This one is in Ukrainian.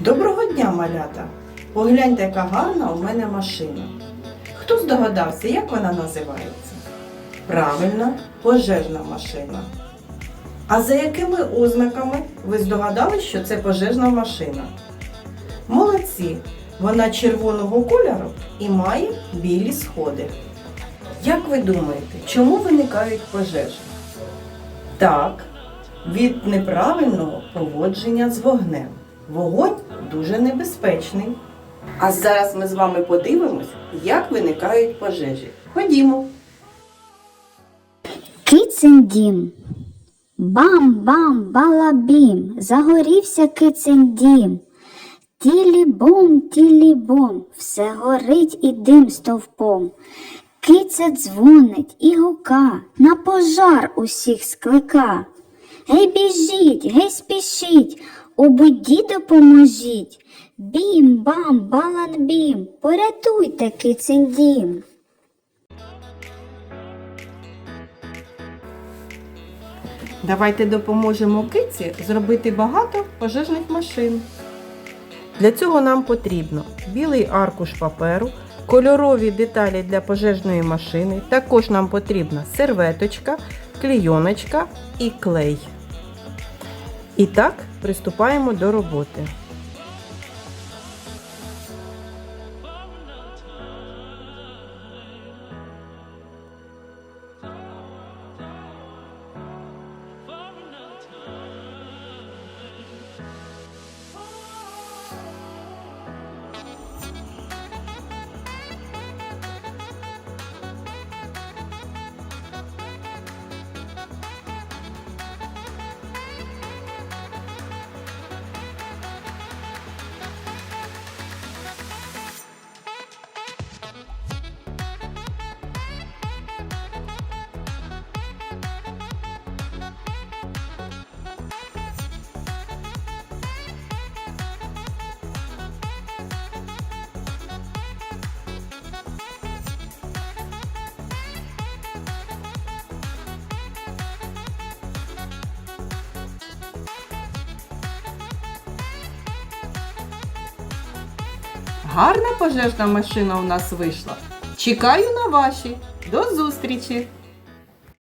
Доброго дня, малята! Погляньте, яка гарна у мене машина. Хто здогадався, як вона називається? Правильно, пожежна машина. А за якими ознаками ви здогадались, що це пожежна машина? Молодці! Вона червоного кольору і має білі сходи. Як ви думаєте, чому виникають пожежі? Так, від неправильного поводження з вогнем. Вогонь дуже небезпечний. А зараз ми з вами подивимось, як виникають пожежі. Ходімо. Кицин дім. Бам-бам-балабім, загорівся кицин дім. Тілі-бум, тілі-бум, все горить і дим стовпом. Киця дзвонить і гука, на пожар усіх склика. Гей, біжіть, гей, спішіть, у буді допоможіть. Бім-бам, балан-бім, порятуйте кицин дім. Давайте допоможемо киці зробити багато пожежних машин. Для цього нам потрібно білий аркуш паперу, кольорові деталі для пожежної машини. Також нам потрібна серветочка, клійоночка і клей. І так, приступаємо до роботи. Гарна пожежна машина у нас вийшла. Чекаю на ваші. До зустрічі!